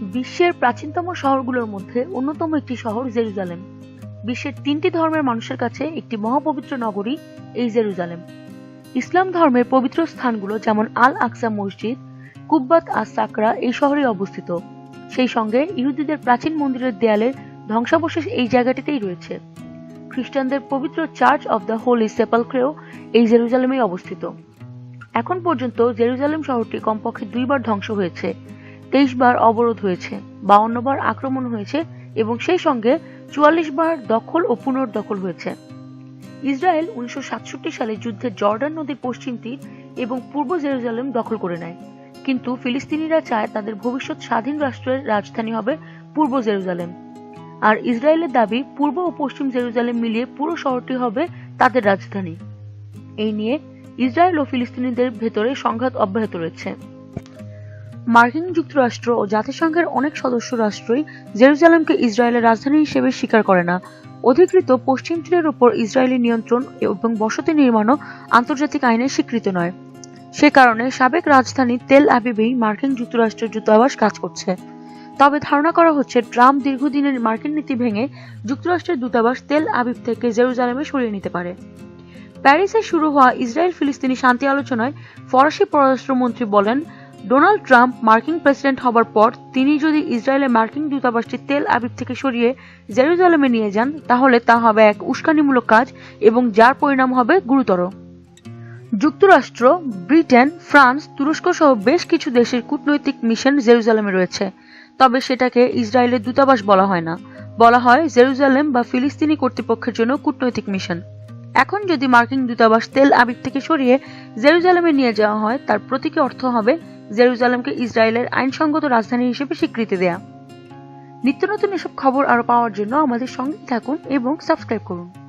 বিশ্বের প্রাচীনতম শহরগুলোর মধ্যে অন্যতম একটি শহর জেরুজালেম। বিশ্বের তিনটি ধর্মের মানুষের কাছে একটি মহাপবিত্র নগরী এই জেরুজালেম। ইসলাম ধর্মের পবিত্র স্থানগুলো যেমন আল আকসা মসজিদ, কুব্বাত আস সাকরা এই শহরে অবস্থিত। সেই সঙ্গে ইহুদিদের প্রাচীন মন্দিরের দেয়ালের ধ্বংসাবশেষ এই জায়গাটিতেই রয়েছে। খ্রিস্টানদের পবিত্র চার্চ অব দ্য হোলি সেপালক্রেও এই জেরুজালেমেই অবস্থিত। এখন পর্যন্ত জেরুজালেম শহরটি কমপক্ষে দুইবার ধ্বংস হয়েছে। তেইশ বার অবরোধ হয়েছে, বাউন্ন বার আক্রমণ হয়েছে এবং সেই সঙ্গে চুয়াল্লিশ বার দখল ও পুনর্দখল হয়েছে। ইসরায়েল উনিশশো সাতষট্টি সালে যুদ্ধে জর্ডান নদীর পশ্চিম তীর এবং পূর্ব জেরুজালেম দখল করে নেয়। কিন্তু ফিলিস্তিনিরা চায় তাদের ভবিষ্যৎ স্বাধীন রাষ্ট্রের রাজধানী হবে পূর্ব জেরুজালেম। আর ইসরায়েলের দাবি, পূর্ব ও পশ্চিম জেরুজালেম মিলিয়ে পুরো শহরটি হবে তাদের রাজধানী। এই নিয়ে ইসরায়েল ও ফিলিস্তিনিদের ভেতরে সংঘাত অব্যাহত রয়েছে। মার্কিন যুক্তরাষ্ট্র ও জাতিসংঘের অনেক সদস্য রাষ্ট্রই জেরুজালেমকে ইসরায়েলের রাজধানী হিসেবে স্বীকার করে না। অধিকৃত পশ্চিম তীরের উপর ইসরায়েলি নিয়ন্ত্রণ এবং বসতি নির্মাণও আন্তর্জাতিক আইনে স্বীকৃত নয়। সে কারণে সাবেক রাজধানী তেল আবিবেই মার্কিন যুক্তরাষ্ট্রের দূতাবাস কাজ করছে। তবে ধারণা করা হচ্ছে, ট্রাম্প দীর্ঘদিনের মার্কিন নীতি ভেঙে যুক্তরাষ্ট্রের দূতাবাস তেল আবিব থেকে জেরুজালেমে সরিয়ে নিতে পারে। প্যারিসে শুরু হওয়া ইসরায়েল ফিলিস্তিনি শান্তি আলোচনায় ফরাসি পররাষ্ট্রমন্ত্রী বলেন ডোনাল্ড ট্রাম্প মার্কিন প্রেসিডেন্ট হবার পর তিনি যদি ইসরায়েলের মার্কিন দূতাবাসটি তেল আবিব থেকে সরিয়ে জেরুজালেমে নিয়ে যান, তাহলে তা হবে এক উস্কানিমূলক কাজ এবং যার পরিণাম হবে গুরুতর। যুক্তরাষ্ট্র, ব্রিটেন, ফ্রান্স তুরস্ক সহ বেশ কিছু দেশের কূটনৈতিক মিশন জেরুজালেমে রয়েছে। তবে সেটাকে ইসরায়েলের দূতাবাস বলা হয় না। বলা হয় জেরুজালেম বা ফিলিস্তিনি কর্তৃপক্ষের জন্য কূটনৈতিক মিশন। এখন যদি মার্কিন দূতাবাস তেল আবিব থেকে সরিয়ে জেরুজালেমে নিয়ে যাওয়া হয়, তার প্রতীকী অর্থ হবে জেরুজালেমকে ইসরায়েলের আইনসঙ্গত রাজধানী হিসেবে স্বীকৃতি দেয়া। নিত্য নতুন এসব খবর আরও পাওয়ার জন্য আমাদের সঙ্গে থাকুন এবং সাবস্ক্রাইব করুন।